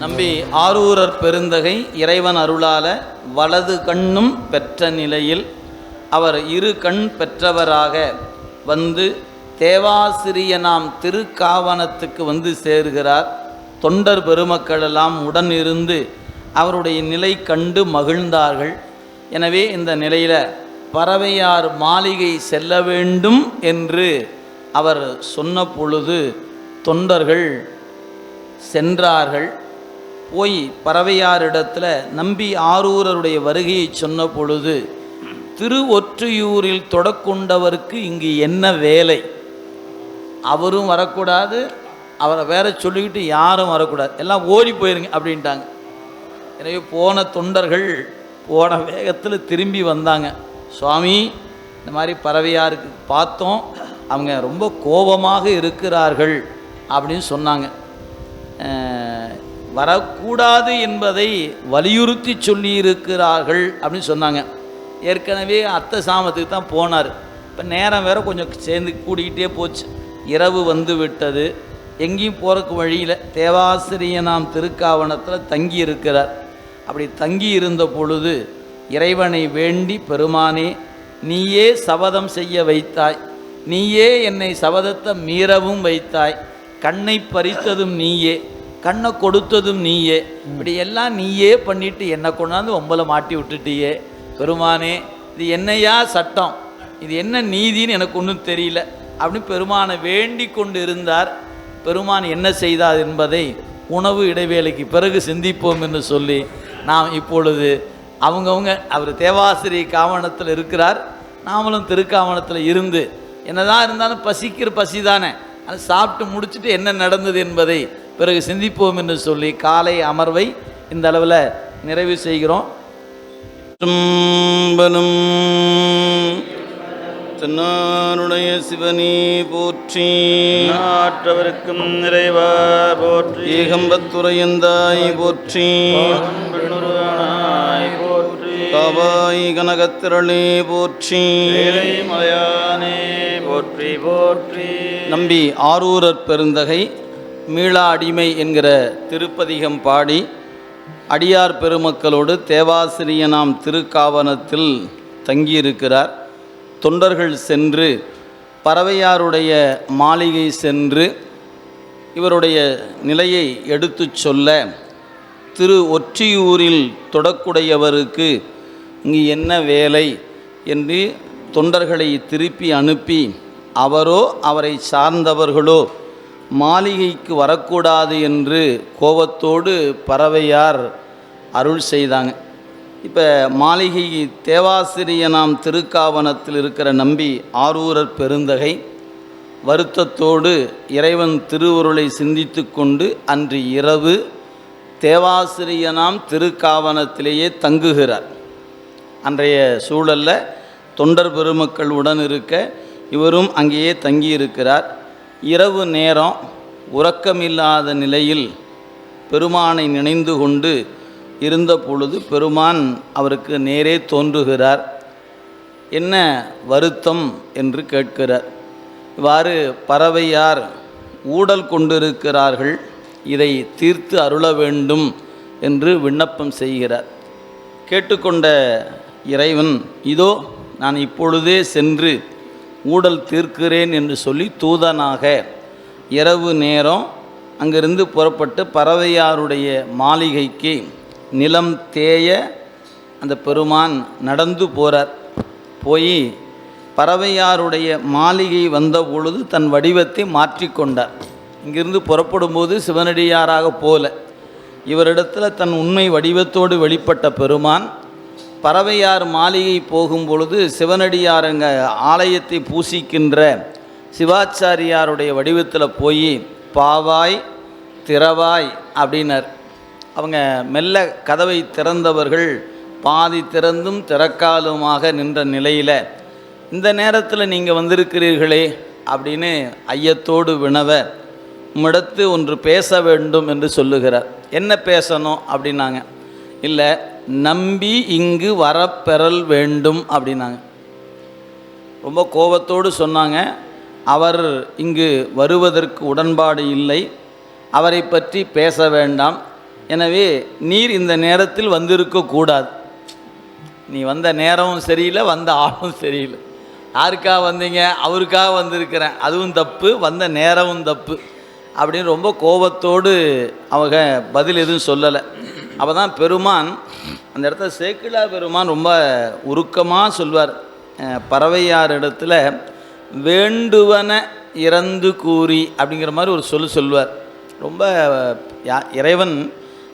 நம்பி ஆரூரர் பெருந்தகை இறைவன் அருளால வலது கண்ணும் பெற்ற நிலையில் அவர் இரு கண் பெற்றவராக வந்து தேவாசிரியனாம் திருக்காவனத்துக்கு வந்து சேர்கிறார். தொண்டர் பெருமக்களெல்லாம் உடன் இருந்து அவருடைய நிலை கண்டு மகிழ்ந்தார்கள். எனவே இந்த நிலையில் பறவையார் மாளிகை செல்ல வேண்டும் என்று அவர் சொன்ன பொழுது தொண்டர்கள் சென்றார்கள். போய் பறவையாரிடத்தில் நம்பி ஆரூரருடைய வருகையை சொன்ன பொழுது திரு ஒற்றியூரில் தொடக்கொண்டவருக்கு இங்கு என்ன வேலை? அவரும் வரக்கூடாது அவரை வேற சொல்லிக்கிட்டு யாரும் வரக்கூடாது. எல்லாம் ஓடி போயிருங்க அப்படின்ட்டாங்க. எனவே போன தொண்டர்கள் போன வேகத்தில் திரும்பி வந்தாங்க. சுவாமி இந்த மாதிரி பறவையாருக்கு பார்த்தோம் அவங்க ரொம்ப கோபமாக இருக்கிறார்கள் அப்படின்னு சொன்னாங்க. வரக்கூடாது என்பதை வலியுறுத்தி சொல்லியிருக்கிறார்கள் அப்படின்னு சொன்னாங்க. ஏற்கனவே அத்தை சாமத்துக்கு தான் போனார். இப்போ நேரம் வேற கொஞ்சம் சேர்ந்து கூடிக்கிட்டே போச்சு. இரவு வந்து விட்டது. எங்கேயும் போகிறக்கு வழியில் தேவாசிரியனாம் திருக்காவணத்தில் தங்கி இருக்கிறார் அப்படி தங்கி இருந்த பொழுது இறைவனை வேண்டி பெருமானே நீயே சபதம் செய்ய வைத்தாய். நீயே என்னை சபதத்தை மீறவும் வைத்தாய். கண்ணை பறித்ததும் நீயே. கண்ணை கொடுத்ததும் நீயே. இப்படி எல்லாம் நீயே பண்ணிட்டு என்னை கொண்டாந்து ஒம்பல மாட்டி விட்டுட்டியே. பெருமானே இது என்னையா சட்டம்? இது என்ன நீதின்னு எனக்கு ஒன்றும் தெரியல. அப்படின்னு பெருமானை வேண்டி கொண்டு இருந்தார் பெருமான் என்ன செய்தார் என்பதை உணவு இடைவேளைக்கு பிறகு சிந்திப்போம் என்று சொல்லி நாம் இப்பொழுது அவங்கவுங்க அவர் தேவாசிரி காவணத்தில் இருக்கிறார். நாமளும் திருக்காவணத்தில் இருந்து என்னதான் இருந்தாலும் பசிக்கிற பசி தானே அது சாப்பிட்டு முடிச்சுட்டு என்ன நடந்தது என்பதை பிறகு சிந்திப்போம் என்று சொல்லி காலை அமர்வை இந்த அளவில் நிறைவு செய்கிறோம். தும்பலும் தென்னாருடைய சிவனி போற்றி. நாற்றவருக்கும் நிறைவா போற்றி. ஏகம்பத்துறையந்தாய் போற்றி. போற்றி. காவாய் கனகத்திரளே போற்றி. மலையானே போற்றி போற்றி. நம்பி ஆரூரர் பெருந்தகை. மீளா அடிமை என்கிற திருப்பதிகம் பாடி அடியார் பெருமக்களோடு தேவாசிரியனாம் திருக்காவனத்தில் தங்கியிருக்கிறார். தொண்டர்கள் சென்று பறவையாருடைய மாளிகை சென்று இவருடைய நிலையை எடுத்துச் சொல்ல திரு ஒற்றியூரில் தொடக்குடையவருக்கு இங்கு என்ன வேலை? என்று தொண்டர்களை திருப்பி அனுப்பி அவரோ அவரை சார்ந்தவர்களோ மாளிகைக்கு வரக்கூடாது என்று கோபத்தோடு பறவையார் அருள் செய்தாங்க. இப்போ மாளிகை தேவாசிரியனாம் திருக்காவனத்தில் இருக்கிற நம்பி ஆரூரர் பெருந்தகை வருத்தத்தோடு இறைவன் திருவுருளை சிந்தித்து கொண்டு அன்று இரவு தேவாசிரியனாம் திருக்காவனத்திலேயே தங்குகிறார். அன்றைய சூழல்ல தொண்டர் பெருமக்கள் உடன் இருக்க இவரும் அங்கேயே தங்கியிருக்கிறார். இரவு நேரம் உறக்கமில்லாத நிலையில் பெருமானை நினைந்து கொண்டு இருந்த பொழுது பெருமான் அவருக்கு நேரே தோன்றுகிறார். என்ன வருத்தம் என்று கேட்கிறார். இவ்வாறு பறவையார் ஊடல் கொண்டிருக்கிறார்கள். இதை தீர்த்து அருள வேண்டும் என்று விண்ணப்பம் செய்கிறார். கேட்டுக்கொண்ட இறைவன் இதோ நான் இப்பொழுதே சென்று ஊடல் தீர்க்கிறேன் என்று சொல்லி தூதனாக இரவு நேரம் அங்கிருந்து புறப்பட்டு பறவையாருடைய மாளிகைக்கு நிலம் தேய அந்த பெருமான் நடந்து போகிறார் போய் பறவையாருடைய மாளிகை வந்த பொழுது தன் வடிவத்தை மாற்றிக்கொண்டார் இங்கிருந்து புறப்படும்போது சிவனடியாராக போல. இவரிடத்தில் தன் உண்மை வடிவத்தோடு வெளிப்பட்ட பெருமான் பறவையார் மாளிகை போகும் பொழுது சிவனடியாருங்க ஆலயத்தை பூசிக்கின்ற சிவாச்சாரியாருடைய வடிவத்தில் போய் பாவாய் திறவாய் அப்படின்னார். அவங்க மெல்ல கதவை திறந்தவர்கள் பாதி திறந்தும் திறக்காலுமாக நின்ற நிலையில் இந்த நேரத்தில் நீங்கள் வந்திருக்கிறீர்களே அப்படின்னு ஐயத்தோடு வினவ உம்மிடத்து ஒன்று பேச வேண்டும் என்று சொல்லுகிறார். என்ன பேசணும்? அப்படின்னாங்க. இல்லை நம்பி இங்கு வரப்பெறல் வேண்டும் அப்படின்னாங்க. ரொம்ப கோபத்தோடு சொன்னாங்க. அவர் இங்கு வருவதற்கு உடன்பாடு இல்லை. அவரை பற்றி பேச வேண்டாம். எனவே நீர் இந்த நேரத்தில் வந்திருக்கக்கூடாது நீ வந்த நேரமும் சரியில்லை வந்த ஆளும் சரியில்லை. யாருக்காக வந்தீங்க? அவருக்காக வந்திருக்கிறேன். அதுவும் தப்பு வந்த நேரமும் தப்பு அப்படின்னு ரொம்ப கோபத்தோடு அவங்க பதில் எதுவும் சொல்லலை. அப்போ தான் பெருமான் அந்த இடத்துல சேக்கிழா பெருமான் ரொம்ப உருக்கமாக சொல்வார். பறவையார் இடத்துல வேண்டுவன இறந்து கூறி அப்படிங்கிற மாதிரி ஒரு சொல் சொல்வார். ரொம்ப யா இறைவன்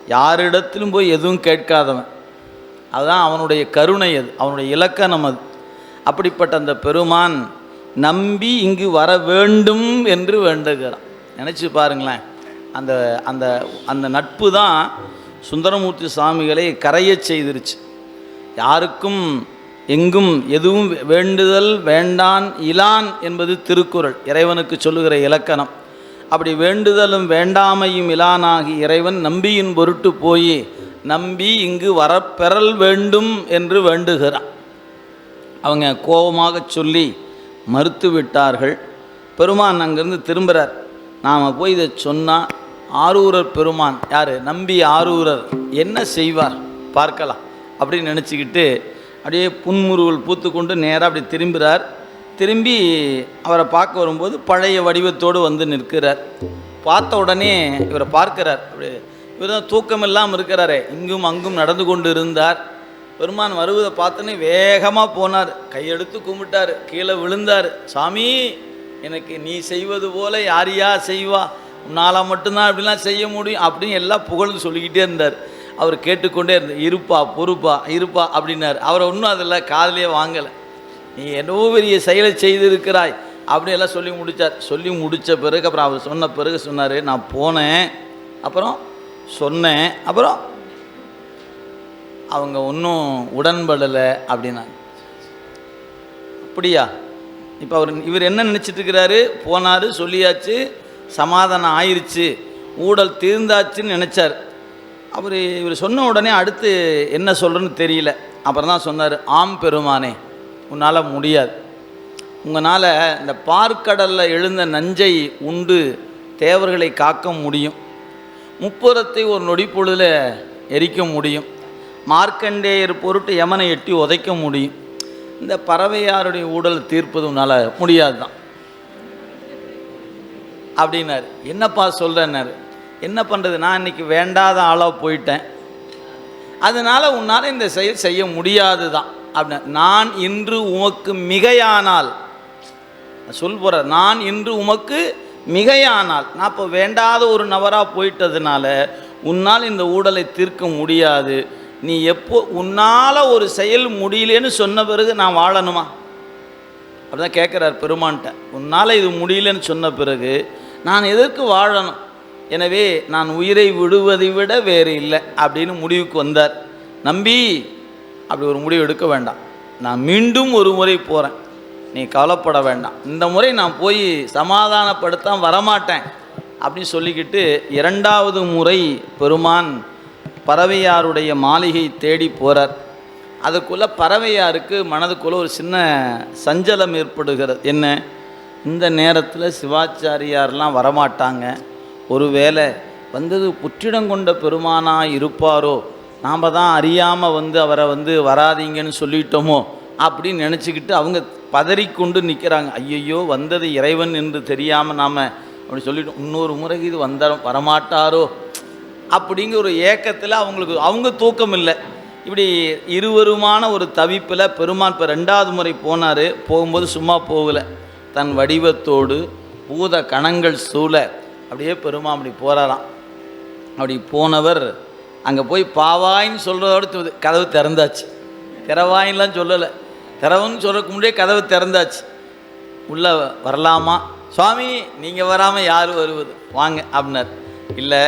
யாரிடத்திலும் போய் எதுவும் கேட்காதவன். அதுதான் அவனுடைய கருணை அது அவனுடைய இலக்கணம் அது. அப்படிப்பட்ட அந்த பெருமான் நம்பி இங்கு வர வேண்டும் என்று வேண்டுகிறான். நினச்சி பாருங்களேன். அந்த அந்த அந்த நட்பு தான் சுந்தரமூர்த்தி சுவாமிகளை கரையச் செய்திருச்சு. யாருக்கும் எங்கும் எதுவும் வேண்டுதல் வேண்டான் இலான் என்பது திருக்குறள் இறைவனுக்கு சொல்லுகிற இலக்கணம். அப்படி வேண்டுதலும் வேண்டாமையும் இலானாகி இறைவன் நம்பியின் பொருட்டு போய் நம்பி இங்கு வரப்பெறல் வேண்டும் என்று வேண்டுகிறான். அவங்க கோபமாக சொல்லி மறுத்து விட்டார்கள் பெருமான் அங்கேருந்து திரும்புகிறார் நாம் போய் இதை சொன்னால் ஆரூரர் பெருமான் யார்? நம்பி ஆரூரர். என்ன செய்வார்? பார்க்கலாம். அப்படின்னு நினச்சிக்கிட்டு அப்படியே புன்முறுவல் பூத்து கொண்டு நேராக அப்படி திரும்புகிறார் திரும்பி அவரை பார்க்க வரும்போது பழைய வடிவத்தோடு வந்து நிற்கிறார். பார்த்த உடனே இவரை பார்க்கிறார். அப்படி இவர் தான் தூக்கம் இல்லாமல் இருக்கிறாரே. இங்கும் அங்கும் நடந்து கொண்டு இருந்தார். பெருமான் வருவதை பார்த்தோன்னே வேகமாக போனார். கையெடுத்து கும்பிட்டார். கீழே விழுந்தார். சாமி எனக்கு நீ செய்வது போல யார் யார் செய்வா? உன்னால் மட்டும்தான் அப்படிலாம் செய்ய முடியும் அப்படின்னு எல்லாம் புகழ்ந்து சொல்லிக்கிட்டே இருந்தார். அவர் கேட்டுக்கொண்டே இருந்தார் இருப்பா பொறுப்பா இருப்பா அப்படின்னார். அவரை ஒன்றும் அதில் காதலியே வாங்கலை. நீ என்னவோ பெரிய செயலை செய்திருக்கிறாய் அப்படி எல்லாம் சொல்லி முடித்தார் சொல்லி முடித்த பிறகு அப்புறம் அவர் சொன்ன பிறகு சொன்னார் நான் போனேன் அப்புறம் சொன்னேன் அப்புறம் அவங்க ஒன்றும் உடன்படலை அப்படின்னா அப்படியா? இப்போ அவர் இவர் என்ன நினச்சிட்டு இருக்கிறாரு? போனார் சொல்லியாச்சு. சமாதானம் ஆயிடுச்சு ஊழல் தீர்ந்தாச்சுன்னு நினச்சார். அவர் இவர் சொன்ன உடனே அடுத்து என்ன சொல்கிறேன்னு தெரியல. அப்புறம் தான் சொன்னார் ஆம் பெருமானே உன்னால் முடியாது. உங்களால் இந்த பார்க்கடலில் எழுந்த நஞ்சை உண்டு தேவர்களை காக்க முடியும். முப்புறத்தை ஒரு நொடி பொழுதில் எரிக்க முடியும். மார்க்கண்டேயர் பொருட்டு யமனை எட்டி உதைக்க முடியும். இந்த பறவையாருடைய ஊடல் தீர்ப்பது உன்னால் முடியாது தான் அப்படின்னாரு. என்னப்பா சொல்கிறேன்னாரு என்ன பண்ணுறது நான் இன்னைக்கு வேண்டாத ஆளாக போயிட்டேன். அதனால் உன்னால் இந்த செயல் செய்ய முடியாது தான் அப்படின்னு நான் இன்று உமக்கு மிகையானால். சொல் போகிற நான் இன்று உமக்கு மிகையானால். நான் இப்போ வேண்டாத ஒரு நபராக போயிட்டதுனால உன்னால் இந்த ஊடலை தீர்க்க முடியாது. நீ எப்போ உன்னால் ஒரு செயல் முடியலன்னு சொன்ன பிறகு நான் வாழணுமா? அப்படிதான் கேட்குறார் பெருமான்கிட்ட உன்னால் இது முடியலன்னு சொன்ன பிறகு நான் எதற்கு வாழணும்? எனவே நான் உயிரை விடுவதை விட வேறு இல்லை அப்படின்னு முடிவுக்கு வந்தார். நம்பி அப்படி ஒரு முடிவு எடுக்க வேண்டாம். நான் மீண்டும் ஒரு முறை போகிறேன் நீ கவலைப்பட வேண்டாம். இந்த முறை நான் போய் சமாதானப்படுத்தாம வரமாட்டேன் அப்படின்னு சொல்லிக்கிட்டு இரண்டாவது முறை பெருமான் பறவையாருடைய மாளிகை தேடி போகிறார் அதுக்குள்ளே பறவையாருக்கு மனதுக்குள்ளே ஒரு சின்ன சஞ்சலம் ஏற்படுகிறது. என்ன? இந்த நேரத்தில் சிவாச்சாரியார்லாம் வரமாட்டாங்க. ஒருவேளை வந்தது புற்றிடம் கொண்ட பெருமானாக இருப்பாரோ? நாம் தான் அறியாமல் வந்து அவரை வந்து வராதீங்கன்னு சொல்லிட்டோமோ? அப்படின்னு நினச்சிக்கிட்டு அவங்க பதறிக்கொண்டு நிற்கிறாங்க ஐயையோ வந்தது இறைவன் என்று தெரியாமல் நாம் அப்படி சொல்லிட்டோம் இன்னொரு முறை இது வந்த வரமாட்டாரோ? அப்படிங்கிற ஒரு ஏக்கத்தில் அவங்களுக்கு அவங்க தூக்கம் இல்லை. இப்படி இருவருமான ஒரு தவிப்பில் பெருமான் இப்போ ரெண்டாவது முறை போனார். போகும்போது சும்மா போகலை. தன் வடிவத்தோடு பூத கணங்கள் சூழ. அப்படியே பெருமான் அப்படி போகிறாராம் அப்படி போனவர் அங்கே போய் பாவாயின்னு சொல்கிறதோடு கதவு திறந்தாச்சு. திறவாயின்லாம் சொல்லலை. திறவுன்னு சொல்கிறதுக்கு முன்னாடியே கதவு திறந்தாச்சு. உள்ளே வரலாமா? சுவாமி நீங்கள் வராமல் யார் வருவது? வாங்க அப்படின்னார். இல்லை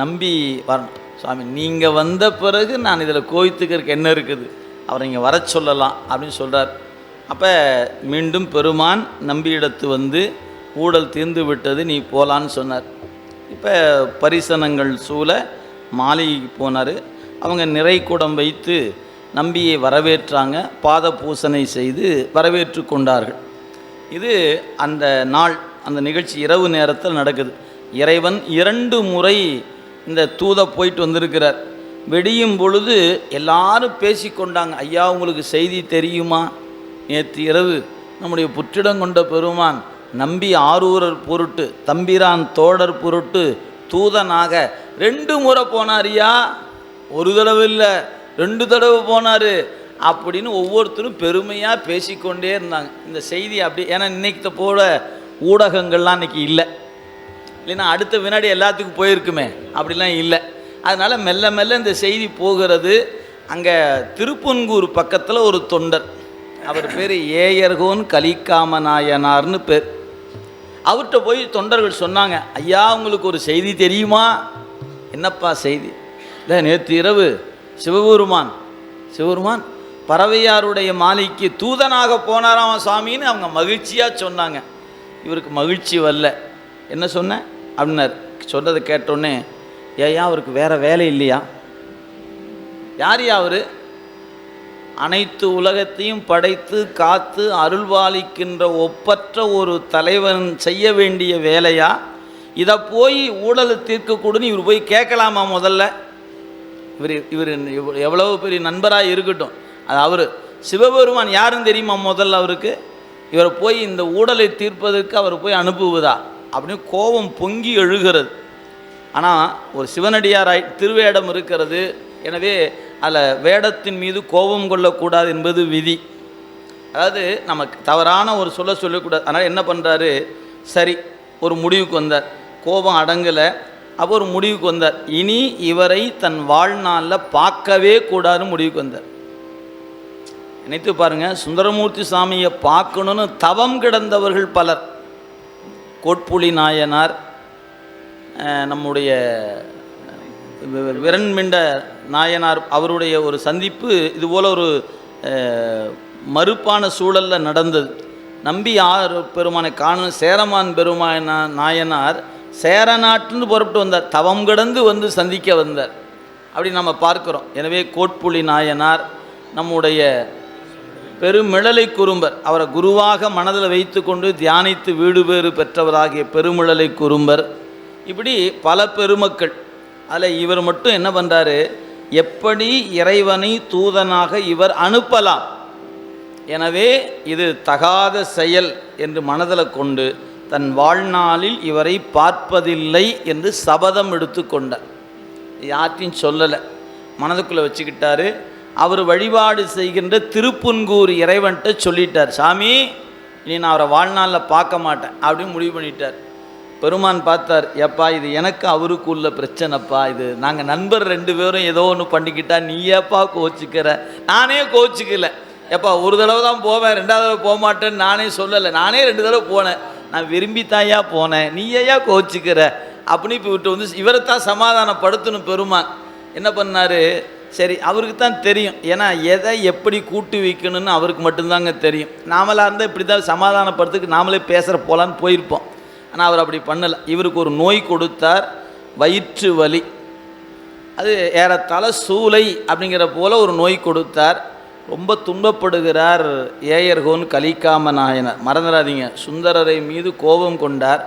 நம்பி வரணும். சுவாமி நீங்கள் வந்த பிறகு நான் இதில் கோவித்துக்கிறதுக்கு என்ன இருக்குது? அவரை இங்கே வர சொல்லலாம் அப்படின்னு சொல்கிறார் அப்போ மீண்டும் பெருமான் நம்பியிடத்து வந்து ஊடல் தீர்ந்து விட்டது நீ போகலான்னு சொன்னார். இப்போ பரிசனங்கள் சூழ மாளிகைக்கு போனார். அவங்க நிறைக்குடம் வைத்து நம்பியை வரவேற்றாங்க பாத பூசனை செய்து வரவேற்று கொண்டார்கள். இது அந்த நாள் அந்த நிகழ்ச்சி இரவு நேரத்தில் நடக்குது. இறைவன் இரண்டு முறை இந்த தூதை போயிட்டு வந்திருக்கிறார். வெடியும் பொழுது எல்லாரும் பேசிக்கொண்டாங்க ஐயா உங்களுக்கு செய்தி தெரியுமா? நேற்று இரவு நம்முடைய புற்றிடம் கொண்ட பெருமான் நம்பி ஆரூரர் பொருட்டு தம்பிரான் தோடர் பொருட்டு தூதனாக ரெண்டு முறை போனாரியா ஒரு தடவை இல்லை ரெண்டு தடவை போனார். அப்படின்னு ஒவ்வொருத்தரும் பெருமையாக பேசிக்கொண்டே இருந்தாங்க. இந்த செய்தி அப்படி ஏன்னா இன்னைக்கு போல ஊடகங்கள்லாம் இன்றைக்கி இல்லை. இல்லைன்னா அடுத்த வினாடி எல்லாத்துக்கும் போயிருக்குமே அப்படிலாம் இல்லை. அதனால் மெல்ல மெல்ல இந்த செய்தி போகிறது. அங்கே திருப்பன்கூர் பக்கத்தில் ஒரு தொண்டர். அவர் பேர் ஏயர்கோன் கலிக்காம நாயனார்னு பேர். அவர்கிட்ட போய் தொண்டர்கள் சொன்னாங்க ஐயா உங்களுக்கு ஒரு செய்தி தெரியுமா? என்னப்பா செய்தி? இல்லை நேற்று இரவு சிவபெருமான் சிவபெருமான் பறவையாருடைய மாலைக்கு தூதனாக போனாராம் சாமின்னு அவங்க மகிழ்ச்சியாக சொன்னாங்க. இவருக்கு மகிழ்ச்சி வரல. என்ன சொன்னேன் அப்படின்னார். சொன்னதை கேட்டோன்னே ஏயா அவருக்கு வேற வேலை இல்லையா? யார் அவர்? அனைத்து உலகத்தையும் படைத்து காத்து அருள்வாளிக்கின்ற ஒப்பற்ற ஒரு தலைவன் செய்ய வேண்டிய வேலையா? இதை போய் ஊழலை தீர்க்கக்கூடுன்னு இவர் போய் கேட்கலாமா முதல்ல? இவர் இவர் எவ்வளவு பெரிய நண்பராக இருக்கட்டும். அது அவர். சிவபெருமான் யாருன்னு தெரியுமா முதல்ல அவருக்கு? இவரை போய் இந்த ஊழலை தீர்ப்பதற்கு அவர் போய் அனுப்புவதா? அப்படின்னு கோபம் பொங்கி எழுகிறது. ஆனால் ஒரு சிவனடியாராய் திருவேடம் இருக்கிறது எனவே அதில் வேடத்தின் மீது கோபம் கொள்ளக்கூடாது என்பது விதி. அதாவது நமக்கு தவறான ஒரு சொல்ல சொல்லக்கூடாது. அதனால் என்ன பண்ணுறாரு சரி ஒரு முடிவுக்கு வந்தார். கோபம் அடங்கலை அப்போ ஒரு முடிவுக்கு வந்தார். இனி இவரை தன் வாழ்நாளில் பார்க்கவே கூடாதுன்னு முடிவுக்கு வந்தார். நினைத்து பாருங்கள் சுந்தரமூர்த்தி சாமியை பார்க்கணுன்னு தவம் கிடந்தவர்கள் பலர். கோட்புலி நாயனார் நம்முடைய விரண்மிண்ட நாயனார் அவருடைய ஒரு சந்திப்பு இதுபோல் ஒரு மறுப்பான சூழலில் நடந்தது. நம்பி ஆறு பெருமானை காணும் சேரமான் பெருமான நாயனார் சேர நாட்டுன்னு புறப்பட்டு வந்தார். தவம் கிடந்து வந்து சந்திக்க வந்தார். அப்படி நம்ம பார்க்குறோம். எனவே கோட்புலி நாயனார் நம்முடைய பெருமிழலை குறும்பர் அவரை குருவாக மனதில் வைத்துக்கொண்டு தியானித்து வீடு பேறு பெற்றவராகிய பெருமிழலை குறும்பர். இப்படி பல பெருமக்கள் அதில் இவர் மட்டும் என்ன பண்ணுறாரு எப்படி இறைவனை தூதனாக இவர் அனுப்பலாம்? எனவே இது தகாத செயல் என்று மனதில் கொண்டு தன் வாழ்நாளில் இவரை பார்ப்பதில்லை என்று சபதம் எடுத்துக்கொண்டார் யார்ட்டையும் சொல்லலை. மனதுக்குள்ளே வச்சுக்கிட்டாரு. அவர் வழிபாடு செய்கின்ற திருப்புன்கூர் இறைவன்கிட்ட சொல்லிட்டார். சாமி இனி நான் அவரை வாழ்நாளில் பார்க்க மாட்டேன் அப்படின்னு முடிவு பண்ணிட்டார். பெருமான் பார்த்தார் எப்பா இது எனக்கு அவருக்கு உள்ள பிரச்சனைப்பா இது நாங்கள் நண்பர் ரெண்டு பேரும் ஏதோ ஒன்று பண்ணிக்கிட்டா நீ ஏப்பா கோச்சிக்கிற? நானே கோச்சிக்கல. எப்பா ஒரு தடவை தான் போவேன் ரெண்டாவது தடவை போக மாட்டேன்னு நானே சொல்லலை. நானே ரெண்டு தடவை போனேன். நான் விரும்பித்தாயா போனேன். நீ ஏயா கோச்சிக்கிற? அப்படின்னு இப்போ விட்டு வந்து இவரை தான் சமாதானப்படுத்தணும் பெருமான். என்ன பண்ணாரு? சரி அவருக்கு தான் தெரியும். ஏன்னா எதை எப்படி கூட்டு வைக்கணும்னு அவருக்கு மட்டும்தாங்க தெரியும். நாமளாக இருந்தால் இப்படி தான் சமாதானப்படுறதுக்கு நாமளே பேசுகிற போலான்னு போயிருப்போம். ஆனால் அவர் அப்படி பண்ணலை. இவருக்கு ஒரு நோய் கொடுத்தார். வயிற்று வலி. அது ஏறத்தாழ சூளை அப்படிங்கிற போல ஒரு நோய் கொடுத்தார். ரொம்ப துன்பப்படுகிறார் ஏயர்கோன் கலிக்காம நாயனர் மறந்துடாதீங்க. சுந்தரரை மீது கோபம் கொண்டார்.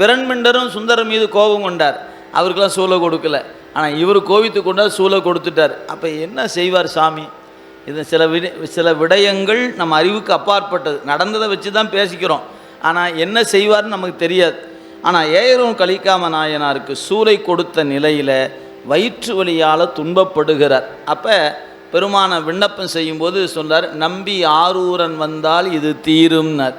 விரண்மிண்டரும் சுந்தரர் மீது கோபம் கொண்டார். அவருக்கெல்லாம் சூளை கொடுக்கல. ஆனால் இவர் கோவித்து கொண்டார் சூளை கொடுத்துட்டார். அப்போ என்ன செய்வார் சாமி? இது சில விட சில விடயங்கள் நம்ம அறிவுக்கு அப்பாற்பட்டது. நடந்ததை வச்சு தான் பேசிக்கிறோம். ஆனால் என்ன செய்வார்னு நமக்கு தெரியாது. ஆனால் ஏயரும் கலிக்காம நாயனாருக்கு சூரை கொடுத்த நிலையில் வயிற்று வழியால் துன்பப்படுகிறார். அப்போ பெருமான விண்ணப்பம் செய்யும்போது சொன்னார் நம்பி ஆரூரன் வந்தால் இது தீரும்னார்.